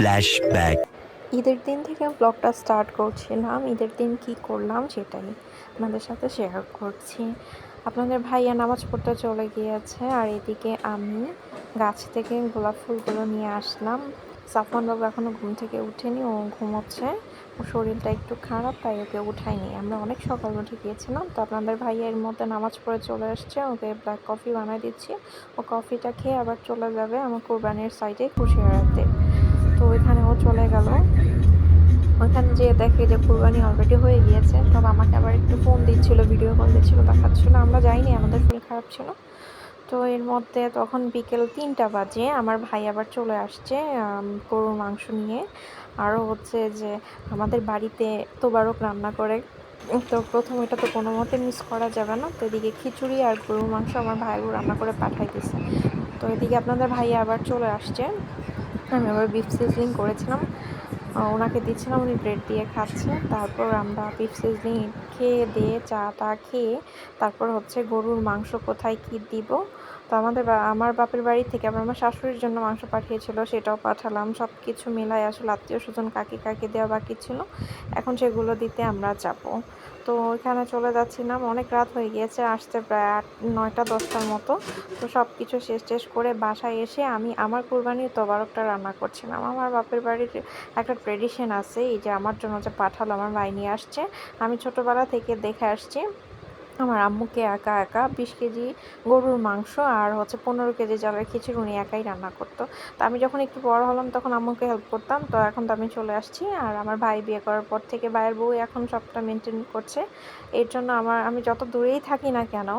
Flashback. ঈদের দিন থেকে ব্লগটা স্টার্ট করছিলাম, ঈদের দিন কি করলাম সেটাই আপনাদের সাথে শেয়ার করছি। আপনাদের ভাইয়া নামাজ পড়তে চলে গিয়েছে আর এদিকে আমি গাছ থেকে গোলাপ ফুলগুলো নিয়ে আসলাম। সাফমান বাবু এখনও ঘুম থেকে উঠেনি, ও ঘুমোচ্ছে। ওর শরীরটা একটু খারাপ, তাই ওকে উঠাইনি। আমরা অনেক সকাল উঠে গিয়েছিলাম, তো আপনাদের ভাইয়া এর মধ্যে নামাজ পড়ে চলে আসছে, ওকে ব্ল্যাক কফি বানাই দিচ্ছি। ও কফিটা খেয়ে আবার চলে যাবে আমার কোরবানির সাইডে খুশি হারাতে তো ওইখানে ও চলে গেল। ওইখানে যেয়ে দেখে যে কুরবানি অলরেডি হয়ে গিয়েছে। তবে আমাকে আবার একটু ফোন দিচ্ছিল ভিডিও কল দিচ্ছিল, দেখাচ্ছিল। আমরা যাইনি, আমাদের শরীর খারাপ ছিল। তো এর মধ্যে তখন বিকেল তিনটা বাজে, আমার ভাই আবার চলে আসছে গরুর মাংস নিয়ে। আরও হচ্ছে যে আমাদের বাড়িতে তোবারক রান্না করে। তো প্রথম এটা তো কোনো মতে মিস করা যাবে না। তো এদিকে খিচুড়ি আর গরুর মাংস আমার ভাইবু রান্না করে পাঠাই দিছে। তো এদিকে আপনাদের ভাই আবার চলে আসছে। আমি আবার বিফ সিজলিং করেছিলাম। ওনাকে দিচ্ছিলাম, উনি ব্রেড দিয়ে খাচ্ছে। তারপর আমরা বিফ সিজলিং খেয়ে দিয়ে, চা টা খেয়ে, তারপর হচ্ছে গরুর মাংস কোথায় কী দিব তো আমাদের আমার বাপের বাড়ি থেকে আবার আমার শাশুড়ির জন্য মাংস পাঠিয়েছিল, সেটাও পাঠালাম। সব কিছু মিলাই আসলে আত্মীয় স্বজন কাকে কাকে দেওয়া বাকি ছিল, এখন সেগুলো দিতে আমরা যাব। তো ওইখানে চলে যাচ্ছিলাম, অনেক রাত হয়ে গিয়েছে আসতে প্রায় আট, নয়টা, দশটার মতো। তো সব কিছু শেষ টেষ করে বাসায় এসে আমি আমার কোরবানির তবারকটা রান্না করছিলাম। আমার বাপের বাড়ির একটা ট্রেডিশন আছে, এই যে আমার জন্য যে পাঠালো, আমার ভাই নিয়ে আসছে। আমি ছোটোবেলা থেকে দেখে আসছি। আমার আম্মুকে একা একা বিশ কেজি গরুর মাংস আর হচ্ছে পনেরো কেজি চালের খিচুড়ি উনি একাই রান্না করতো। তো আমি যখন একটু বড় হলাম তখন আম্মুকে হেল্প করতাম। তো এখন তো আমি চলে আসছি আর আমার ভাই বিয়ে করার পর থেকে ভাইয়ের বউ এখন সবটা মেনটেন করছে। এর জন্য আমার, আমি যত দূরেই থাকি না কেন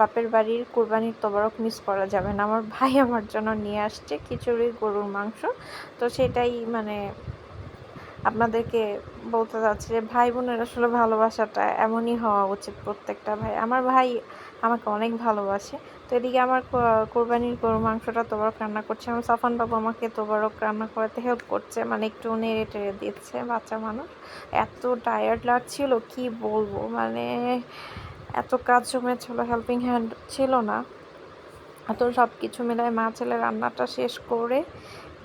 বাপের বাড়ির কোরবানির তবারক মিস করা যাবে না। আমার ভাই আমার জন্য নিয়ে আসছে খিচুড়ি, গরুর মাংস। তো সেটাই মানে আপনাদেরকে বলতে চাচ্ছি যে ভাই বোনের আসলে ভালোবাসাটা এমনই হওয়া উচিত প্রত্যেকটা ভাই। আমার ভাই আমাকে অনেক ভালোবাসে। তো এদিকে আমার কোরবানির গরু মাংসটা তোবারক রান্না করছে। আমার সাফান বাবু আমাকে তোবারক রান্না করাতে হেল্প করছে। মানে একটু নেড়ে টেড়ে দিচ্ছে বাচ্চা মানুষ। এত টায়ার্ড লাগছিল, কি বলব? মানে এত কাজ জমেছিল হেল্পিং হ্যান্ড ছিল না। এত সব কিছু মিলায় মা ছেলে রান্নাটা শেষ করে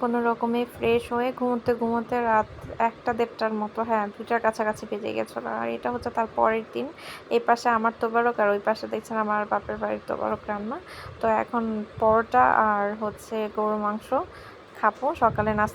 কোনো রকমে ফ্রেশ হয়ে ঘুমোতে ঘুমোতে রাত একটা দেড়টার মতো হ্যাঁ দুটার কাছাকাছি বেজে গেছিল। আর এটা হচ্ছে তার পরের দিন। এই পাশে আমার তোবারক আর ওই পাশে দেখছেন আমার বাপের বাড়ির তোবারক রান্না। তো এখন পরোটা আর হচ্ছে গরু মাংস খাব, সকালে নাস্তা